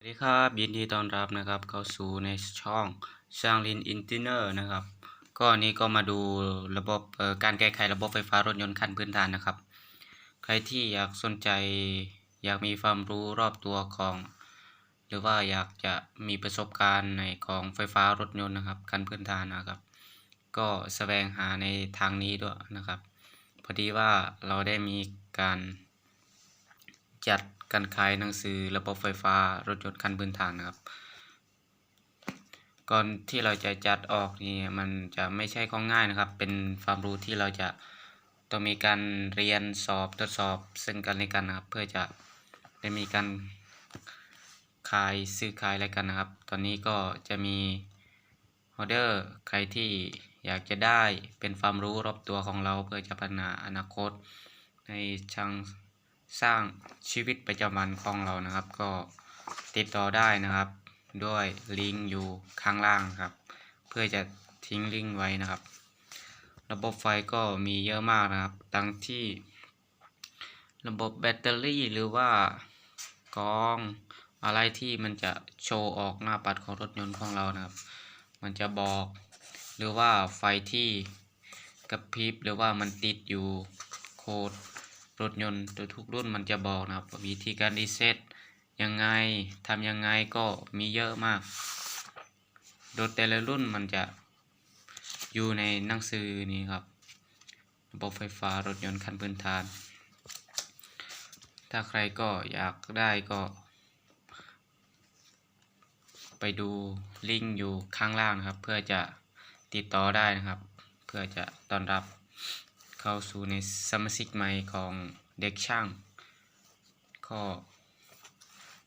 สวัสดีครับยินดีต้อนรับนะครับเข้าสู่ในช่องช่างลินอินติเนอร์นะครับ ก็อันนี้ก็มาดูระบบการแก้ไขระบบไฟฟ้ารถยนต์ขั้นพื้นฐานนะครับ ใครที่อยากสนใจอยากมีความรู้รอบตัวของ หรือว่าอยากจะมีประสบการณ์ในของไฟฟ้ารถยนต์นะครับขั้นพื้นฐานนะครับ ก็แสวงหาในทางนี้ด้วยนะครับ พอดีว่าเราได้มีการจัด การขายหนังสือระบบไฟฟ้ารถยนต์คันพื้นฐานนะครับ ก่อนที่เราจะจัดออกนี่มันจะไม่ใช่ของง่ายนะครับ เป็นความรู้ที่เราจะต้องมีการเรียนสอบทดสอบซึ่งกันและกันนะครับ เพื่อจะได้มีการขายซื้อขายอะไรกันนะครับ ตอนนี้ก็จะมีออเดอร์ใครที่อยากจะได้เป็นความรู้รอบตัวของเราเพื่อจะพัฒนาอนาคตในช่าง สร้างชีวิตประจำวันของเรานะครับ ก็ติดต่อได้นะครับ ด้วยลิงก์อยู่ข้างล่างครับ เพื่อจะทิ้งลิงก์ไว้นะครับ ระบบไฟก็มีเยอะมากนะครับทั้งที่ ระบบแบตเตอรี่หรือว่ากล้องอะไรที่มันจะโชว์ออกหน้าปัดของรถยนต์ของเรานะครับ มันจะบอกหรือว่าไฟที่กระพริบหรือว่ามันติดอยู่โคด รถยนต์โดยทุกรุ่นมันจะบอกนะครับ วิธีการรีเซ็ตยังไงทำยังไงก็มีเยอะมากรถแต่ละรุ่นมันจะอยู่ในหนังสือนี้ครับระบบไฟฟ้ารถยนต์คันพื้นฐาน ถ้าใครก็อยากได้ก็ ไปดูลิงก์อยู่ข้างล่างนะครับ เพื่อจะติดต่อได้นะครับ เพื่อจะต้อนรับ เข้าสู่ในสมาชิกใหม่ของเด็กช่างก็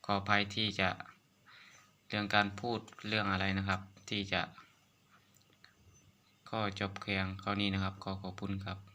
ขออภัยที่จะเรื่องการพูดเรื่องอะไรนะครับ ที่จะก็จบเพียงเท่านี้นะครับ ขอขอบคุณครับ